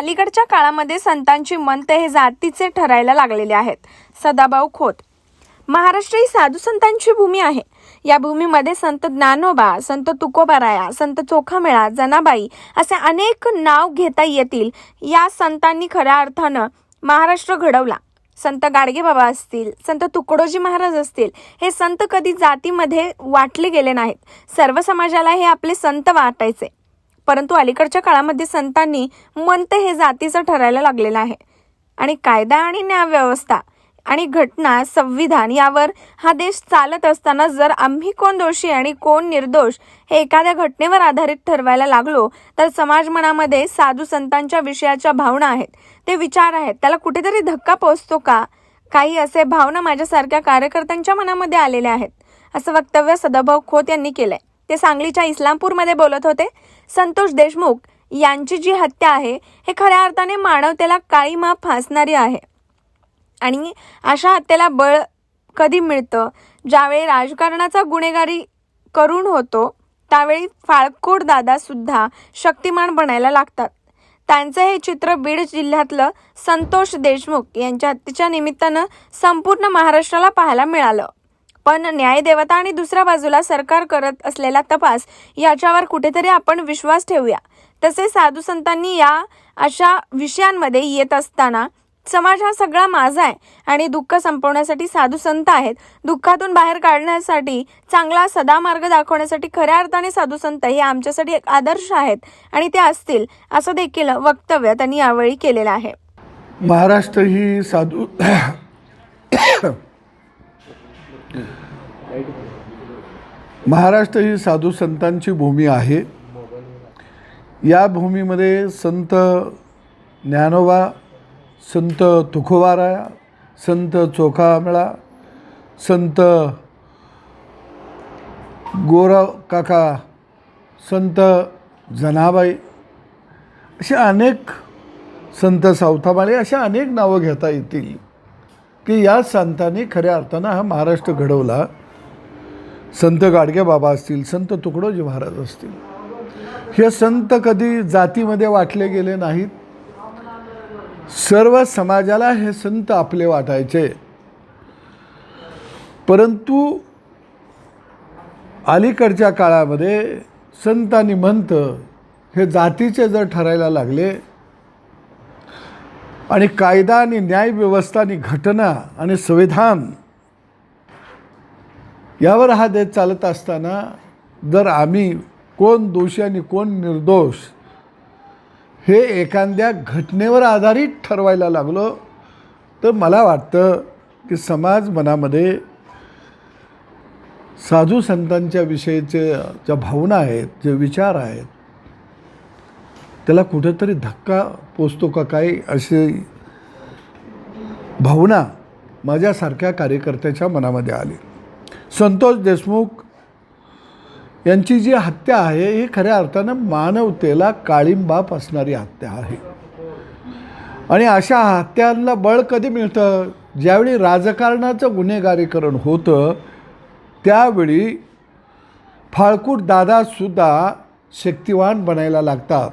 अलीकडच्या काळामध्ये संतांची मंत हे जातीचे ठरायला लागलेले आहेत. सदाभाऊ खोत. महाराष्ट्र ही साधू संतांची भूमी आहे. या भूमीमध्ये संत ज्ञानोबा संत तुकोबाराया संत चोखामेळा जनाबाई असे अनेक नाव घेता येतील. या संतांनी खऱ्या अर्थानं महाराष्ट्र घडवला. संत गाडगेबाबा असतील संत तुकडोजी महाराज असतील हे संत कधी जातीमध्ये वाटले गेले नाहीत. सर्व समाजाला हे आपले संत वाटायचे. परंतु अलीकडच्या काळामध्ये संतांनी मंत हे जातीचं ठरायला लागलेलं आहे. आणि कायदा आणि न्यायव्यवस्था आणि घटना संविधान यावर हा देश चालत असताना जर आम्ही कोण दोषी आणि कोण निर्दोष हे एखाद्या घटनेवर आधारित ठरवायला लागलो तर समाज मनामध्ये साधू संतांच्या विषयाच्या भावना आहेत. ते विचार आहेत. त्याला कुठेतरी धक्का पोहोचतो का? काही असे भावना माझ्यासारख्या कार्यकर्त्यांच्या मनामध्ये आलेल्या आहेत असं वक्तव्य सदाभाऊ खोत यांनी केलंय. ते सांगलीच्या इस्लामपूरमध्ये बोलत होते. संतोष देशमुख यांची जी हत्या आहे हे खऱ्या अर्थाने मानवतेला काळी माप फासणारी आहे. आणि अशा हत्येला बळ कधी मिळतं? ज्यावेळी राजकारणाचा गुन्हेगारी करून होतो त्यावेळी फाळकोड दादासुद्धा शक्तिमान बनायला लागतात. त्यांचं हे चित्र बीड जिल्ह्यातलं संतोष देशमुख यांच्या हत्येच्या निमित्तानं संपूर्ण महाराष्ट्राला पाहायला मिळालं. पण न्यायदेवता आणि दुसऱ्या बाजूला सरकार करत असलेला तपास याच्यावर कुठेतरी आपण विश्वास ठेवूया. तसेच साधू संतांनी या अशा विषयांमध्ये येत असताना समाज हा सगळा माझा आहे आणि दुःख संपवण्यासाठी साधू संत आहेत. दुःखातून बाहेर काढण्यासाठी चांगला सदा मार्ग दाखवण्यासाठी खऱ्या अर्थाने साधू संत हे आमच्यासाठी एक आदर्श आहेत आणि ते असतील असं देखील वक्तव्य त्यांनी यावेळी केलेलं आहे. महाराष्ट्र ही साधू महाराष्ट्र ही साधू संतांची भूमी आहे. या भूमीमध्ये संत ज्ञानोबा संत तुकोबाराया संत चोखामेळा संत गोराव काका संत जनाबाई असे अनेक संत सावतामाळे अशा अनेक नावं घेता येतील. की या संतांनी खऱ्या अर्थानं हा महाराष्ट्र घडवला. संत गाडगे बाबा असतील संत तुकडोजी महाराज असतील. हे संत कधी जातीमध्ये वाटले गेले नाहीत. सर्व समाजाला हे संत आपले वाटायचे. परंतु अलीकडच्या काळामध्ये संत आणि मंत हे जातीचे जर ठरायला लागले आणि कायदा आणि न्यायव्यवस्था आणि घटना आणि संविधान यावर हा देश चालत असताना जर आम्ही कोण दोषी आणि कोण निर्दोष हे एखाद्या घटनेवर आधारित ठरवायला लागलो तर मला वाटतं की समाज मनामध्ये साधू संतांच्या विषयीचे ज्या भावना आहेत जे विचार आहेत त्याला कुठंतरी धक्का पोचतो का काय अशी भावना माझ्यासारख्या कार्यकर्त्याच्या मनामध्ये आली. संतोष देशमुख यांची जी हत्या आहे ही खऱ्या अर्थानं मानवतेला काळिंबाप असणारी हत्या आहे. आणि अशा हत्यांना बळ कधी मिळतं? ज्यावेळी राजकारणाचं गुन्हेगारीकरण होतं त्यावेळी फाळकूट दादासुद्धा शक्तिवान बनायला लागतात.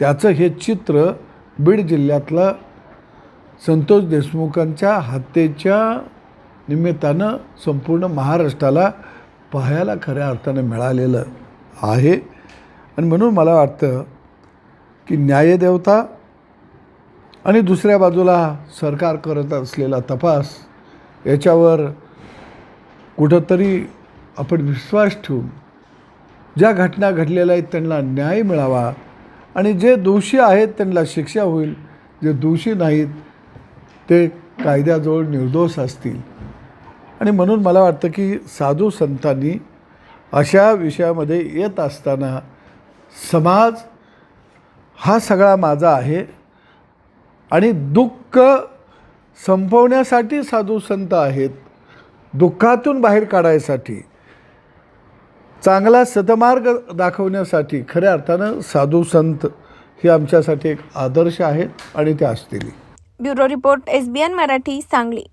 त्याचं हे चित्र बीड जिल्ह्यातलं संतोष देशमुखांच्या हत्येच्या निमित्तानं संपूर्ण महाराष्ट्राला पाहायला खऱ्या अर्थानं मिळालेलं आहे. आणि म्हणून मला वाटतं की न्यायदेवता आणि दुसऱ्या बाजूला सरकार करत असलेला तपास याच्यावर कुठंतरी आपण विश्वास ठेवून ज्या घटना घडलेल्या आहेत त्यांना न्याय मिळावा आणि जे दोषी आहेत त्यांना शिक्षा होईल. जे दोषी नाहीत ते कायद्याजवळ निर्दोष असतील. आणि म्हणून मला वाटतं की साधू संतांनी अशा विषयामध्ये येत असताना समाज हा सगळा माझा आहे. आणि दुःख संपवण्यासाठी साधू संत आहेत. दुःखातून बाहेर काढायसाठी. चांगला सतमार्ग दाखवण्यासाठी खऱ्या अर्थानं साधू संत हे आमच्यासाठी एक आदर्श आहेत आणि ते असतील. Bureau report S B N Marathi Sangli.